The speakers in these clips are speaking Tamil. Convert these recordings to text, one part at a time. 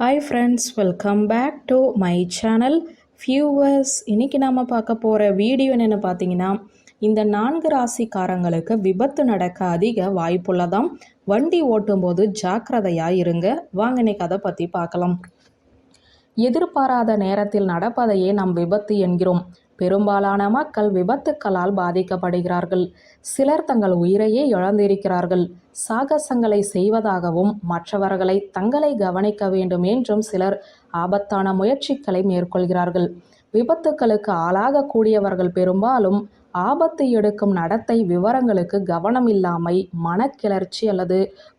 Hi friends welcome back to my channel viewers இன்றைக்கி நாம் பார்க்க போகிற வீடியோ என்னென்னு பார்த்தீங்கன்னா இந்த நான்கு ராசிக்காரங்களுக்கு விபத்து நடக்க அதிக வாய்ப்புள்ளதாம் வண்டி ஓட்டும்போது ஜாக்கிரதையாக இருங்க. வாங்க இன்னைக்கு அதை பற்றி பார்க்கலாம். எதிர்பாராத நேரத்தில் நடப்பதையே நாம் விபத்து என்கிறோம். பெரும்பாலான மக்கள் விபத்துக்களால் பாதிக்கப்படுகிறார்கள். சிலர் தங்கள் உயிரையே இழந்திருக்கிறார்கள். சாகசங்களை செய்வதாகவும் மற்றவர்களை தங்களை கவனிக்க வேண்டும் என்றும் சிலர் ஆபத்தான முயற்சிகளை மேற்கொள்கிறார்கள். விபத்துக்களுக்கு ஆளாகக்கூடியவர்கள் பெரும்பாலும் ஆபத்து எடுக்கும் நடத்தை விவரங்களுக்கு கவனமில்லாமை மனக்கிளர்ச்சி அல்லது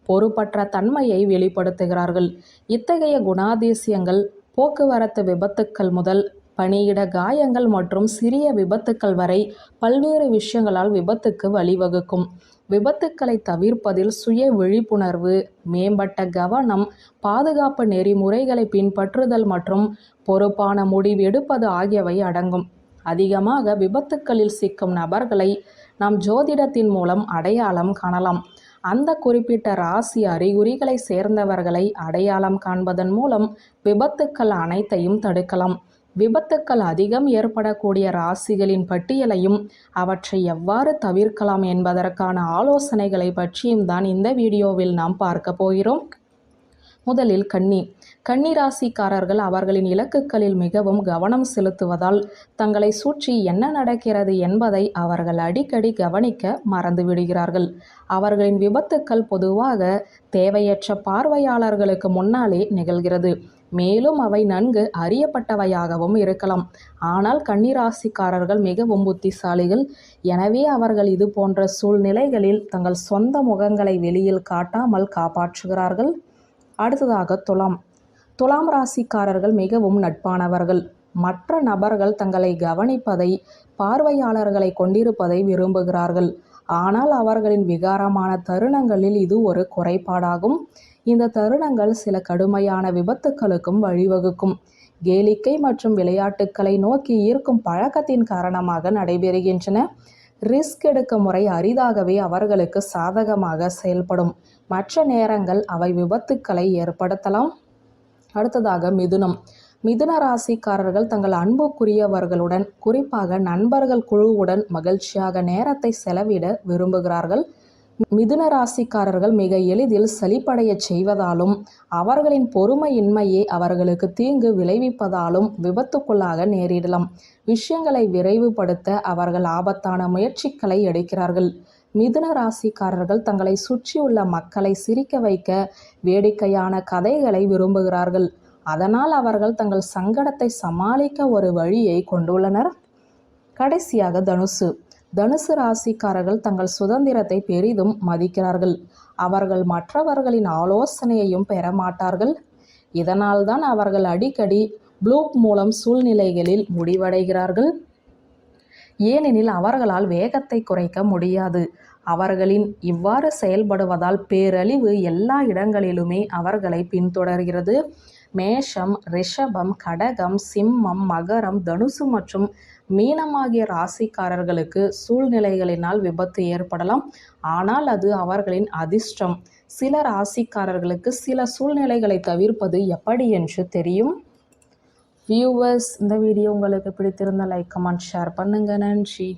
பொறுப்பற்ற தன்மையை வெளிப்படுத்துகிறார்கள். இத்தகைய குணாதிசயங்கள் போக்குவரத்து விபத்துக்கள் முதல் பணியிட காயங்கள் மற்றும் சிறிய விபத்துக்கள் வரை பல்வேறு விஷயங்களால் விபத்துக்கு வழிவகுக்கும். விபத்துக்களை தவிர்ப்பதில் சுய விழிப்புணர்வு மேம்பட்ட கவனம் பாதுகாப்பு நெறிமுறைகளை பின்பற்றுதல் மற்றும் பொறுப்பான முடிவு எடுப்பது ஆகியவை அடங்கும். அதிகமாக விபத்துக்களில் சிக்கும் நபர்களை நாம் ஜோதிடத்தின் மூலம் அடையாளம் காணலாம். அந்த குறிப்பிட்ட ராசி அறிகுறிகளை சேர்ந்தவர்களை அடையாளம் காண்பதன் மூலம் விபத்துக்கள் அனைத்தையும் தடுக்கலாம். விபத்துக்கள் அதிகம் ஏற்படக்கூடிய ராசிகளின் பட்டியலையும் அவற்றை எவ்வாறு தவிர்க்கலாம் என்பதற்கான ஆலோசனைகளை பற்றியும் தான் இந்த வீடியோவில் நாம் பார்க்க போகிறோம். முதலில் கன்னி. கன்னி ராசிக்காரர்கள் அவர்களின் இலக்குகளில் மிகவும் கவனம் செலுத்துவதால் தங்களை சுற்றி என்ன நடக்கிறது என்பதை அவர்கள் அடிக்கடி கவனிக்க மறந்துவிடுகிறார்கள் அவர்களின் விபத்துக்கள் பொதுவாக தேவையற்ற பார்வையாளர்களுக்கு முன்னாலே நிகழ்கிறது. மேலும் அவை நன்கு அறியப்பட்டவையாகவும் இருக்கலாம். ஆனால் கன்னிராசிக்காரர்கள் மிகவும் புத்திசாலிகள். எனவே அவர்கள் இது போன்ற சூழ்நிலைகளில் தங்கள் சொந்த முகங்களை வெளியில் காட்டாமல் காப்பாற்றுகிறார்கள். அடுத்ததாக துலாம். துலாம் ராசிக்காரர்கள் மிகவும் நட்பானவர்கள். மற்ற நபர்கள் தங்களை கவனிப்பதை பார்வையாளர்களை கொண்டிருப்பதை விரும்புகிறார்கள். ஆனால் அவர்களின் விகாரமான தருணங்களில் இது ஒரு குறைபாடாகும். இந்த தருணங்கள் சில கடுமையான விபத்துக்களுக்கும் வழிவகுக்கும். கேளிக்கை மற்றும் விளையாட்டுக்களை நோக்கி ஈர்க்கும் பழக்கத்தின் காரணமாக நடைபெறுகின்றன. ரிஸ்க் எடுக்கும் முறை அரிதாகவே அவர்களுக்கு சாதகமாக செயல்படும். மற்ற நேரங்கள் அவை விபத்துக்களை ஏற்படுத்தலாம். அடுத்ததாக மிதுனம். மிதுன ராசிக்காரர்கள் தங்கள் அன்புக்குரியவர்களுடன் குறிப்பாக நண்பர்கள் குழுவுடன் மகிழ்ச்சியாக நேரத்தை செலவிட விரும்புகிறார்கள். மிதுன ராசிக்காரர்கள் மிக எளிதில் சலிப்படைய செய்வதாலும் அவர்களின் பொறுமையின்மையே அவர்களுக்கு தீங்கு விளைவிப்பதாலும் விபத்துக்குள்ளாக நேரிடலாம். விஷயங்களை விரைவுபடுத்த அவர்கள் ஆபத்தான முயற்சிகளை எடுக்கிறார்கள். மிதுன ராசிக்காரர்கள் தங்களை சுற்றியுள்ள மக்களை சிரிக்க வைக்க வேடிக்கையான கதைகளை விரும்புகிறார்கள். அதனால் அவர்கள் தங்கள் சங்கடத்தை சமாளிக்க ஒரு வழியை கொண்டுள்ளனர். கடைசியாக தனுசு. தனுசு ராசிக்காரர்கள் தங்கள் சுதந்திரத்தை பெரிதும் மதிக்கிறார்கள். அவர்கள் மற்றவர்களின் ஆலோசனையையும் பெற மாட்டார்கள். இதனால்தான் அவர்கள் அடிக்கடி ப்ளூக் மூலம் சூழ்நிலைகளில் முடிவடைகிறார்கள். ஏனெனில் அவர்களால் வேகத்தை குறைக்க முடியாது. அவர்களின் இவ்வாறு செயல்படுவதால் பேரழிவு எல்லா இடங்களிலுமே அவர்களை பின்தொடர்கிறது. மேஷம் ரிஷபம் கடகம் சிம்மம் மகரம் தனுசு மற்றும் மீனமாகிய ராசிக்காரர்களுக்கு சூழ்நிலைகளினால் விபத்து ஏற்படலாம். ஆனால் அது அவர்களின் அதிர்ஷ்டம். சில ராசிக்காரர்களுக்கு சில சூழ்நிலைகளை தவிர்ப்பது எப்படி என்று தெரியும்? வியூவர்ஸ் இந்த வீடியோ உங்களுக்கு பிடித்திருந்த லைக் கமெண்ட் ஷேர் பண்ணுங்கள் நன்றி.